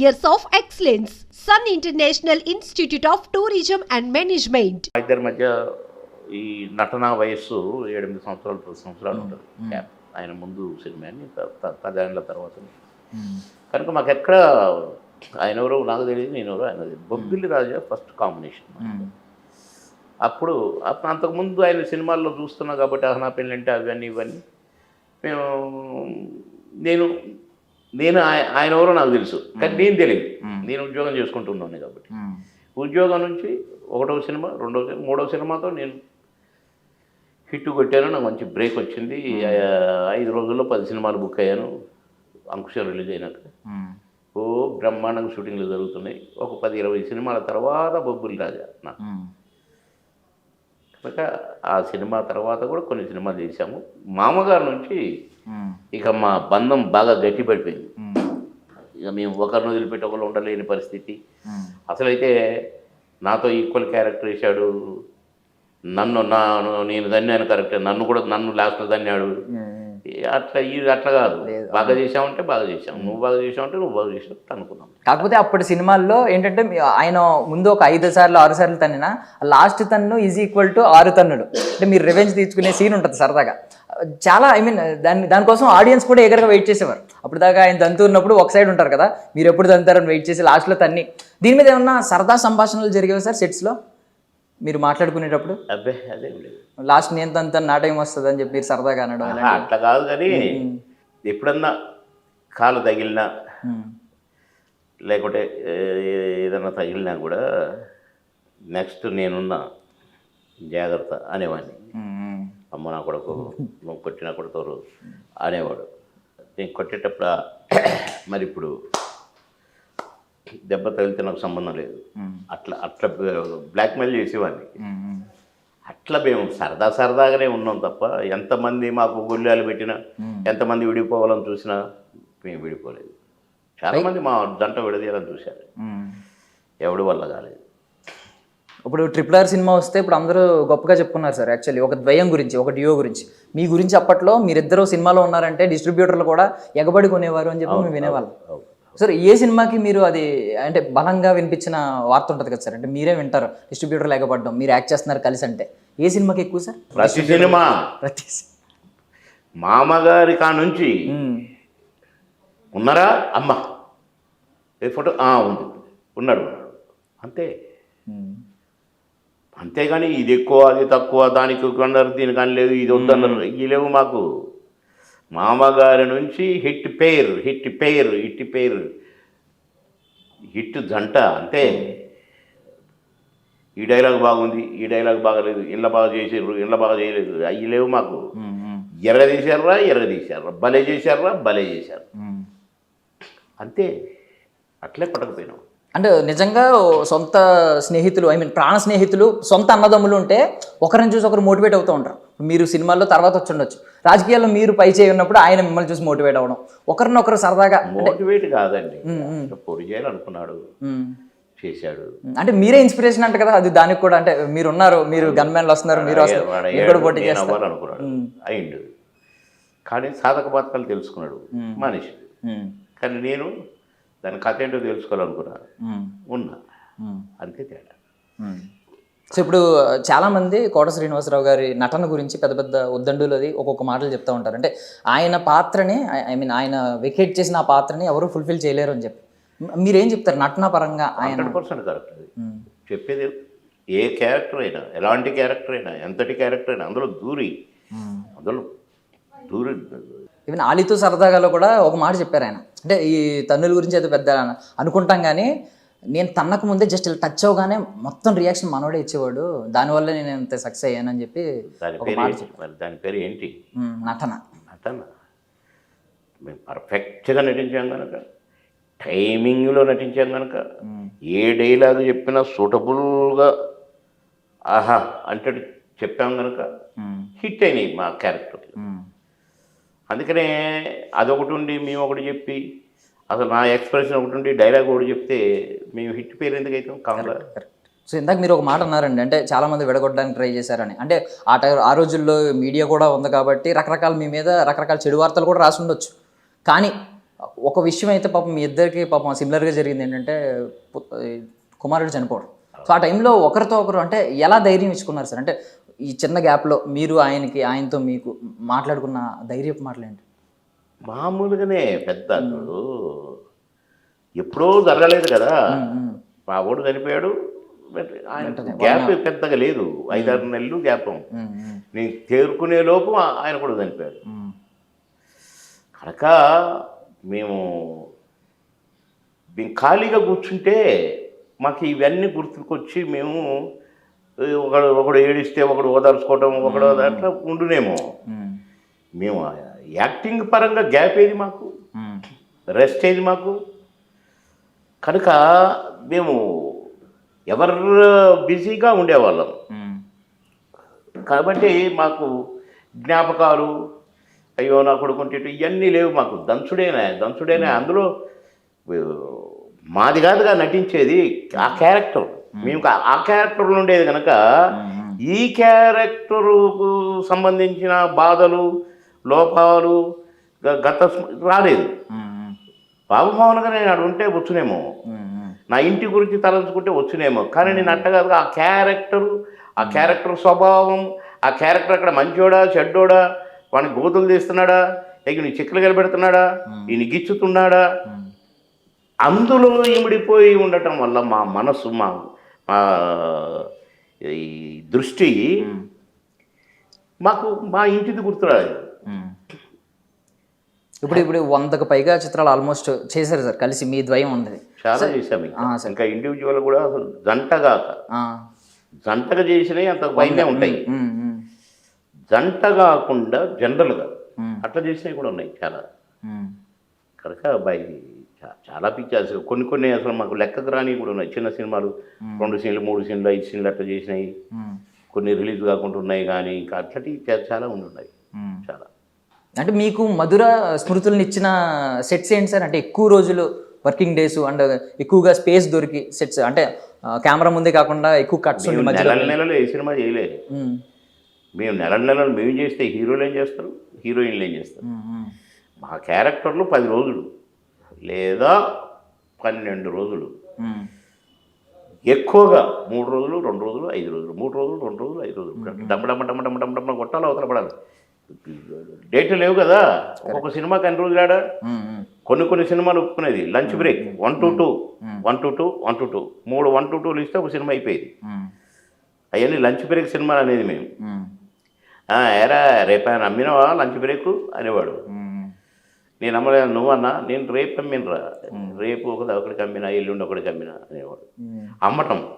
years of excellence. Sun International Institute of Tourism and Management. మా ఇద్దరి మధ్య ఈ నటన వయస్సు ఏడెనిమిది సంవత్సరాలు పది సంవత్సరాలు ఉంటుంది. గ్యాప్. ఆయన ముందు సినిమా అని పదేళ్ళ తర్వాత కనుక మాకు ఎక్కడ ఆయన ఎవరో నాకు తెలియదు నేను ఎవరో ఆయన తెలియదు. బొబ్బిలి రాజా ఫస్ట్ కాంబినేషన్ అప్పుడు అప్పుడు అంతకుముందు ఆయన సినిమాల్లో చూస్తున్నా కాబట్టి అహనా పెళ్ళి అంటే అవన్నీ ఇవన్నీ. మేము నేను నేను ఆయ- ఆయన ఎవరో నాకు తెలుసు. కానీ నేను తెలియదు. నేను ఉద్యోగం చేసుకుంటున్నాను కాబట్టి. ఉద్యోగం నుంచి ఒకటవ సినిమా రెండవ సినిమా మూడవ సినిమాతో నేను హిట్ కొట్టాను. నాకు మంచి బ్రేక్ వచ్చింది. ఐదు రోజుల్లో పది సినిమాలు బుక్ అయ్యాను. అంకుశం రిలీజ్ అయినాక. ఓ బ్రహ్మాండంగా షూటింగ్లు జరుగుతున్నాయి. ఒక పది ఇరవై సినిమాల తర్వాత బొబ్బులి రాజా నాకు. కనుక ఆ సినిమా తర్వాత కూడా కొన్ని సినిమాలు చేశాము. మామగారు నుంచి ఇక మా బంధం బాగా గట్టిపడిపోయింది. ఇక మేము ఒకరిని వదిలిపెట్టి ఒకరు ఉండలేని పరిస్థితి. అసలైతే నాతో ఈక్వల్ క్యారెక్టర్ వేశాడు. నన్ను నా నేను దన్యాను కరెక్ట్ నన్ను కూడా నన్ను లాస్ట్లో దన్యాడు అట్లా ఇది అట్లా కాదు. బాగా చేసావంటే బాగా చేసావు నువ్వు బాగా చేసావంటే నువ్వు బాగా చేసావు అనుకున్నాం కాకపోతే అప్పటి సినిమాల్లో ఏంటంటే ఆయన ముందు ఒక ఐదు సార్లు ఆరు సార్లు తన్నిన లాస్ట్ తన్ను ఈజ్ ఈక్వల్ టు ఆరు తన్నులు అంటే మీరు రివెంజ్ తీసుకునే సీన్ ఉంటుంది సరదాగా. చాలా ఐ మీన్ దాని దానికోసం ఆడియన్స్ కూడా ఎగరగా వెయిట్ చేసేవారు. అప్పుడు దాకా ఆయన తంతు ఉన్నప్పుడు ఒక సైడ్ ఉంటారు కదా మీరు ఎప్పుడు తంతారని వెయిట్ చేసి లాస్ట్లో తన్ని. దీని మీద ఏమన్నా సరదా సంభాషణలు జరిగేవి సార్ సెట్స్లో? మీరు మాట్లాడుకునేటప్పుడు అబ్బే అదేం లేదు లాస్ట్ నేను తంతాను నా టైం వస్తుంది అని చెప్పి మీరు సరదాగా అనడం. ఆహా, అట్లా కాదు కానీ ఎప్పుడన్నా కాలు తగిలినా. లేకుంటే ఏ- ఏదన్నా తగిలినా కూడా నెక్స్ట్ నేనున్నా జాగ్రత్త అనేవాడిని. అమ్మ నా కొడుకు నువ్వు కొట్టినా కొడతారు అనేవాడు నేను కొట్టేటప్పుడు ఆ- మరి ఇప్పుడు దెబ్బ తగిలితే నాకు సంబంధం లేదు. అట్లా అట్లా బ్లాక్మెయిల్ చేసేవాడిని. అట్లా మేము సరదా సరదాగానే ఉన్నాం తప్ప ఎంతమంది మాకు గుళ్ళాలు పెట్టినా ఎంతమంది విడిపోవాలని చూసినా మేము విడిపోలేదు. చాలామంది మా జంట విడదీయాలని చూశారు. ఎవడి వల్ల కాలేదు. ఇప్పుడు ట్రిపుల్ ఆర్ సినిమా వస్తే ఇప్పుడు అందరూ గొప్పగా చెప్పుకున్నారు సార్ యాక్చువల్లీ ఒక ద్వయం గురించి ఒక డియో గురించి. మీ గురించి అప్పట్లో మీరిద్దరూ సినిమాలో ఉన్నారంటే డిస్ట్రిబ్యూటర్లు కూడా ఎగబడి కొనేవారు అని చెప్పి మేము వినేవాళ్ళం. సార్ ఏ సినిమాకి మీరు అది అంటే బలంగా వినిపించిన వార్త ఉంటుంది కదా సార్ అంటే మీరే వింటారు డిస్ట్రిబ్యూటర్లు ఎగబడడం మీరు యాక్ట్ చేస్తున్నారు కలిసి అంటే ఏ సినిమాకి ఎక్కువ సార్? ప్రతి సినిమా. ప్రతి మామగారి కా నుంచి. ఉన్నారా? అమ్మ. ఏ ఫోటో? ఉంది. ఉన్నాడు. అంతే. అంతేగాని ఇది ఎక్కువ అది తక్కువ దానికి కొన్నారు దీనికి అని లేదు ఇది వద్దన్నారు. ఇవి లేవు మాకు. మామగారి నుంచి హిట్ పేరు హిట్ పేరు హిట్ పేరు. హిట్ జంట అంతే. ఈ డైలాగ్ బాగుంది ఈ డైలాగ్ బాగలేదు ఇళ్ళ బాగా చేసారు ఇళ్ళ బాగా చేయలేదు అవి లేవు మాకు. ఎర్ర తీశారా ఎర్ర తీశారా? భలే చేశారా భలే చేశారు. అంతే. అట్లే పట్టకపోయినాం అంటే నిజంగా సొంత స్నేహితులు ఐ మీన్ ప్రాణ స్నేహితులు సొంత అన్నదమ్ములు ఉంటే ఒకరిని చూసి ఒకరు మోటివేట్ అవుతూ ఉంటారు. మీరు సినిమాల్లో తర్వాత వచ్చి ఉండొచ్చు రాజకీయాల్లో మీరు పై చేయి ఉన్నప్పుడు ఆయన మిమ్మల్ని చూసి మోటివేట్ అవ్వడం. ఒకరినొకరు సరదాగా మోటివేట్ కాదండి. పొడి చేయాలనుకున్నాడు చేశాడు. అంటే మీరే ఇన్స్పిరేషన్ అంట కదా అది దానికి కూడా అంటే మీరు ఉన్నారు మీరు గన్ మ్యాన్లు వస్తున్నారు మీరు వస్తారు పోటీ చేస్తారు. అయిండు. కానీ సాధక బాధకాలు తెలుసుకున్నాడు. మనిషి. కానీ నేను దాని కథ ఏంటో తెలుసుకోవాలనుకున్నాను ఉన్నా. అంతే తేడా. సో ఇప్పుడు చాలా మంది కోట శ్రీనివాసరావు గారి నటన గురించి పెద్ద పెద్ద ఉద్దండులు అది ఒక్కొక్క మాటలు చెప్తా ఉంటారు. అంటే ఆయన పాత్రని ఐ మీన్ ఆయన వెకేట్ చేసిన ఆ పాత్రని ఎవరు ఫుల్ఫిల్ చేయలేరు అని చెప్పి. మీరేం చెప్తారు? నటన పరంగా ఆయన పర్సెంట్ కరెక్ట్ అది. చెప్పేది ఏ క్యారెక్టర్ అయినా ఎలాంటి క్యారెక్టర్ అయినా ఎంతటి క్యారెక్టర్ అయినా అందులో దూరి. అందులో దూరి ఈవెన్ ఆలితో సరదాగాలో కూడా ఒక మాట చెప్పారు ఆయన. అంటే ఈ తన్నుల గురించి అయితే పెద్ద అనుకుంటాం కానీ నేను తన్నకు ముందే జస్ట్ ఇలా టచ్ అవగానే మొత్తం రియాక్షన్ మనోడే ఇచ్చేవాడు. దానివల్ల నేను ఇంత సక్సెస్ అయ్యానని చెప్పి దాని ఒక పేరు మాట ఏంటి? మరి దాని పేరు ఏంటి? ఉమ్, నటన. నటన. మేము పర్ఫెక్ట్గా నటించాం కనుక టైమింగ్లో నటించాం కనుక ఏ డైలాగ్ చెప్పినా సూటబుల్గా ఆహా అంటే చెప్పాం కనుక ఉమ్, హిట్ అయినాయి మా క్యారెక్టర్ ఉమ్, అందుకనే అదొకటి ఉండి మేము ఒకటి చెప్పి అసలు నా ఎక్స్ప్రెషన్ ఒకటి ఉండి డైలాగ్ ఒకటి చెప్తే మేము హిట్ పేరు ఎందుకు అవుతాం? సో ఇందాక మీరు ఒక మాట అన్నారండి అంటే చాలా మంది విడగొట్టడానికి ట్రై చేశారని. అంటే ఆ టైం ఆ రోజుల్లో మీడియా కూడా ఉంది కాబట్టి రకరకాల మీ మీద రకరకాల చెడు వార్తలు కూడా రాసి ఉండొచ్చు. కానీ ఒక విషయం అయితే పాపం మీ ఇద్దరికి పాపం సిమిలర్గా జరిగింది ఏంటంటే కుమారుడు చనిపోవడం. సో ఆ టైంలో ఒకరితో ఒకరు అంటే ఎలా ధైర్యం ఇచ్చుకున్నారు సార్? అంటే ఈ చిన్న గ్యాప్లో మీరు ఆయనకి ఆయనతో మీకు మాట్లాడుకున్న ధైర్యపు మాటలేంటి మామూలుగానే పెద్ద అతడు ఎప్పుడో జరగలేదు కదా. మా ఓడు చనిపోయాడు. ఆయన గ్యాప్ పెద్దగా లేదు. ఐదారు నెలలు గ్యాప్. నేను తేరుకునే లోపు ఆయన కూడా చనిపోయాడు. కనుక మేము మేము ఖాళీగా కూర్చుంటే మాకు ఇవన్నీ గుర్తుకొచ్చి మేము ఒకడు ఒకడు ఏడిస్తే ఒకడు ఓదార్చుకోవటం ఒకడు అట్లా ఉండునేమో. మేము. యాక్టింగ్ పరంగా గ్యాప్ ఏది మాకు? రెస్ట్ ఏది మాకు? కనుక మేము ఎవరు బిజీగా ఉండేవాళ్ళం. కాబట్టి మాకు జ్ఞాపకాలు అయ్యో నా కొడుకుంటే ఇవన్నీ లేవు మాకు. దంచుడేనా దంచుడేనా. అందులో మాది కాదుగా నటించేది ఆ క్యారెక్టర్. మేము. ఆ క్యారెక్టర్లో ఉండేది కనుక ఈ క్యారెక్టరుకు సంబంధించిన బాధలు లోపాలు గత రాలేదు. ఉమ్, బాబు మౌనగా నేను అక్కడ ఉంటే వచ్చునేమో. నా ఇంటి గురించి తలంచుకుంటే వచ్చునేమో. కానీ నేను అంటగాదు ఆ క్యారెక్టరు ఆ క్యారెక్టర్ స్వభావం ఆ క్యారెక్టర్ అక్కడ మంచోడా చెడ్డోడా వాడిని గోతులు తీస్తున్నాడా ఇక నీ చిక్కులు కలిపెడుతున్నాడా ఈయన గిచ్చుతున్నాడా? అందులో ఇమిడిపోయి ఉండటం వల్ల మా మనసు మా మా ఈ దృష్టి మాకు మా ఇంటిది గుర్తురాదు ఉమ్. ఇప్పుడు ఇప్పుడు వందకు పైగా చిత్రాలు ఆల్మోస్ట్ చేశారు సార్ కలిసి మీ ద్వయం ఉంది. చాలా చేశాము ఇంకా. ఇండివిజువల్ కూడా అసలు జంటగా జంటగా చేసినవి అంత పైనే ఉంటాయి. జంట కాకుండా జనరల్గా అట్లా చేసినవి కూడా ఉన్నాయి చాలా. కనుక చా- చాలా పిక్చర్స్ కొన్ని కొన్ని అసలు మాకు లెక్కకు రాని కూడా ఉన్నాయి. చిన్న సినిమాలు రెండు సీన్లు మూడు సీన్లు ఐదు సీన్లు అట్లా చేసినాయి కొన్ని రిలీజ్ కాకుండా ఉన్నాయి కానీ ఇంకా అట్లాంటివి చాలా ఉన్నాయి. ఉమ్. చాలా అంటే మీకు మధుర స్మృతులను ఇచ్చిన సెట్స్ ఏంటి సార్? అంటే ఎక్కువ రోజులు వర్కింగ్ డేస్ అండ్ ఎక్కువగా స్పేస్ దొరికి సెట్స్ అంటే కెమెరా ముందే కాకుండా ఎక్కువ కట్స్ నెలల ఏ సినిమా చేయలేదు. మేము. నెలల నెలలు మేము చేస్తే హీరోలు ఏం చేస్తారు? హీరోయిన్లు ఏం చేస్తారు? మా క్యారెక్టర్లు పది రోజులు లేదా పన్నెండు రోజులు. ఎక్కువగా మూడు రోజులు రెండు రోజులు ఐదు రోజులు మూడు రోజులు రెండు రోజులు ఐదు రోజులు. డమ్మ డమ్మ డమ్మ డమ్మ డమ్మ డమ్మ కొట్టాలి అవతల పడాలి. డేట్ లేవు కదా. ఒక్కొక్క సినిమాకి అన్ని రోజులు ఆడా కొన్ని కొన్ని సినిమాలు ఒప్పుకునేది. Lunch break. One to two. One to two one to two. మూడు వన్ టు టూలు ఇస్తే ఒక సినిమా అయిపోయేది. అవన్నీ లంచ్ బ్రేక్ సినిమాలు అనేది మేము. ఉమ్, "ఆ, ఏరా రేపు ఆయన అమ్మినవా లంచ్ బ్రేక్ అనేవాడు. నేను అమ్మలేదు నువ్వన్నా? నేను రేపు అమ్మినరా రేపు ఒక ఒకడికి అమ్మినా ఎల్లుండి ఒకడికి అమ్మినా అనేవాడు. అమ్మటం.